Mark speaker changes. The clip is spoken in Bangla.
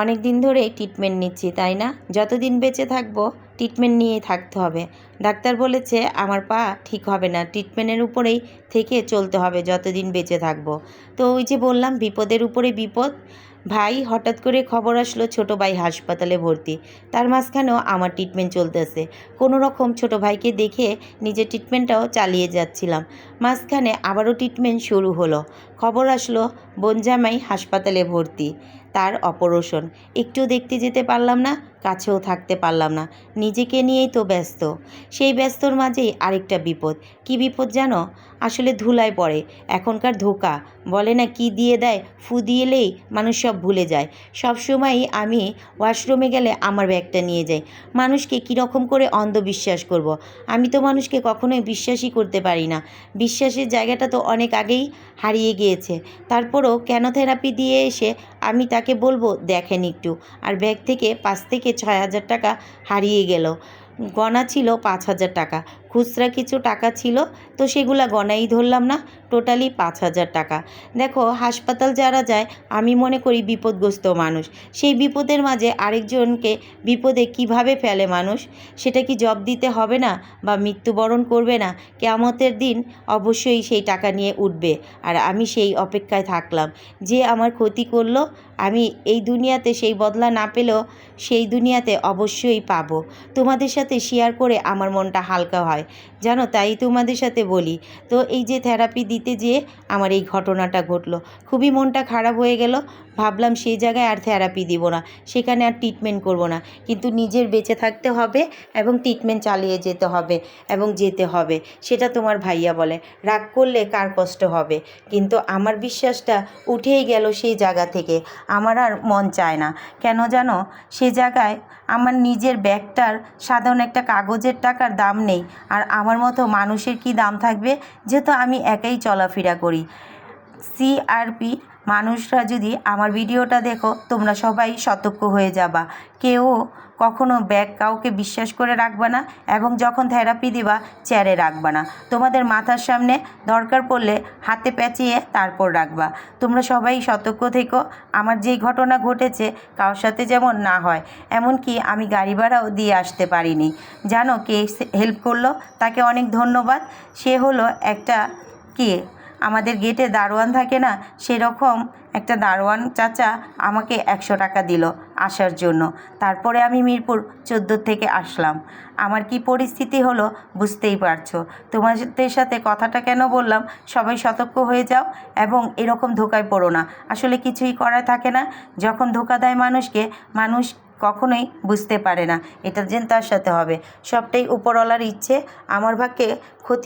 Speaker 1: অনেক দিন ধরে ট্রিটমেন্ট নিচ্ছি, তাই না? যতদিন বেঁচে থাকব ট্রিটমেন্ট নিয়েই থাকতে হবে। ডাক্তার বলেছে, আমার পা ঠিক হবে না ট্রিটমেন্টের উপরেই থেকে চলতে হবে যতদিন বেঁচে থাকব। তো ওই যে বললাম, বিপদের উপরে বিপদ ভাই, হঠাৎ করে খবর আসলো ছোট ভাই হাসপাতালে ভর্তি। তার মাঝখানেও আমার ট্রিটমেন্ট চলতেছে। কোনো রকম ছোট ভাইকে দেখে নিজের ট্রিটমেন্টটাও চালিয়ে যাচ্ছিলাম। মাঝখানে আবারও ট্রিটমেন্ট শুরু হলো। খবর আসলো বনজামাই হাসপাতালে ভর্তি। তার অপারেশন একটু দেখতে যেতে পারলাম না কাছেও থাকতে পারলাম না। নিজেকে নিয়েই তো ব্যস্ত। সেই ব্যস্তর মাঝেই আরেকটা বিপদ। কি বিপদ জানো? আসলে ধুলায় পড়ে, এখনকার ধোকা। বলে না কি দিয়ে দেয়, ফু দিয়েলেই মানুষ সব ভুলে যায়। সবসময়ই আমি ওয়াশরুমে গেলে আমার ব্যাগটা নিয়ে যাই। মানুষকে কীরকম করে অন্ধবিশ্বাস করব। আমি তো মানুষকে কখনোই বিশ্বাসই করতে পারি না। বিশ্বাসের জায়গাটা তো অনেক আগেই হারিয়ে গিয়েছে। তারপরও কেন থেরাপি দিয়ে এসে আমি তাকে বলব, দেখেন একটু। আর ব্যাগ থেকে পাঁচ থেকে ছয় হাজার টাকা হারিয়ে গেল। গণা ছিল পাঁচ হাজার টাকা। খুচরা কিছু টাকা ছিল, তো সেগুলো গণাই ধরলাম না টোটালি পাঁচ হাজার টাকা। দেখো, হাসপাতাল যারা যায়, আমি মনে করি বিপদগ্রস্ত মানুষ। সেই বিপদের মাঝে আরেকজনকে বিপদে কীভাবে ফেলে মানুষ? সেটা কি জব দিতে হবে না বা মৃত্যুবরণ করবে না? কেয়ামতের দিন অবশ্যই সেই টাকা নিয়ে উঠবে। আর আমি সেই অপেক্ষায় থাকলাম। যে আমার ক্ষতি করল, আমি এই দুনিয়াতে সেই বদলা না পেলেও সেই দুনিয়াতে অবশ্যই পাবো। তোমাদের সাথে শেয়ার করে আমার মনটা হালকা হয়। জানো, তাই তোমাদের সাথে বলি। তো এই যে থেরাপি দিতে যেয়ে আমার এই ঘটনাটা ঘটলো। খুবই মনটা খারাপ হয়ে গেল। ভাবলাম সেই জায়গায় আর থেরাপি দিব না। সেখানে আর ট্রিটমেন্ট করব না। কিন্তু নিজের বেঁচে থাকতে হবে এবং ট্রিটমেন্ট চালিয়ে যেতে হবে এবং যেতে হবে। সেটা তোমার ভাইয়া বলে। রাগ করলে কার কষ্ট হবে? কিন্তু আমার বিশ্বাসটা উঠেই গেল সেই জায়গা থেকে। আমার আর মন চায় না। কেন জানো? সে জায়গায় আমার নিজের ব্যাগটার সাধারণ একটা কাগজের টাকার দাম নেই। আর আমার মতো মানুষের কি দাম থাকবে? যেহেতু আমি একাই চলাফেরা করি। সিআরপি মানুষরা যদি আমার ভিডিওটা দেখো, তোমরা সবাই সতর্ক হয়ে যাবা। কেউ কখনো ব্যাগ কাউকে বিশ্বাস করে রাখবা না এবং যখন থেরাপি দিবা, চেয়ারে রাখবা না। তোমাদের মাথার সামনে দরকার পড়লে হাতে পেঁচিয়ে তারপর রাখবা। তোমরা সবাই সতর্ক থেকো, আমার যেই ঘটনা ঘটেছে কারোর সাথে যেমন না হয়, এমনকি আমি গাড়ি ভাড়াও দিয়ে আসতে পারিনি। জানো কে হেল্প করল? তাকে অনেক ধন্যবাদ। সে হলো একটা কে? আমাদের গেটে দারোয়ান থাকে না, সেরকম একটা দারোয়ান চাচা আমাকে একশো টাকা দিল আসার জন্য। তারপরে আমি মিরপুর চোদ্দ থেকে আসলাম। আমার কি পরিস্থিতি হলো বুঝতেই পারছ। তোমাদের সাথে কথাটা কেন বললাম? সবাই সতর্ক হয়ে যাও এবং এরকম ধোকায় পড়ো না। আসলে কিছুই করার থাকে না। যখন ধোকা দেয় মানুষকে, মানুষ কখনোই বুঝতে পারে না। এটা যেন তার সাথে হবে। সবটাই উপরওয়ালার ইচ্ছে। আমার ভাগ্যে ক্ষতি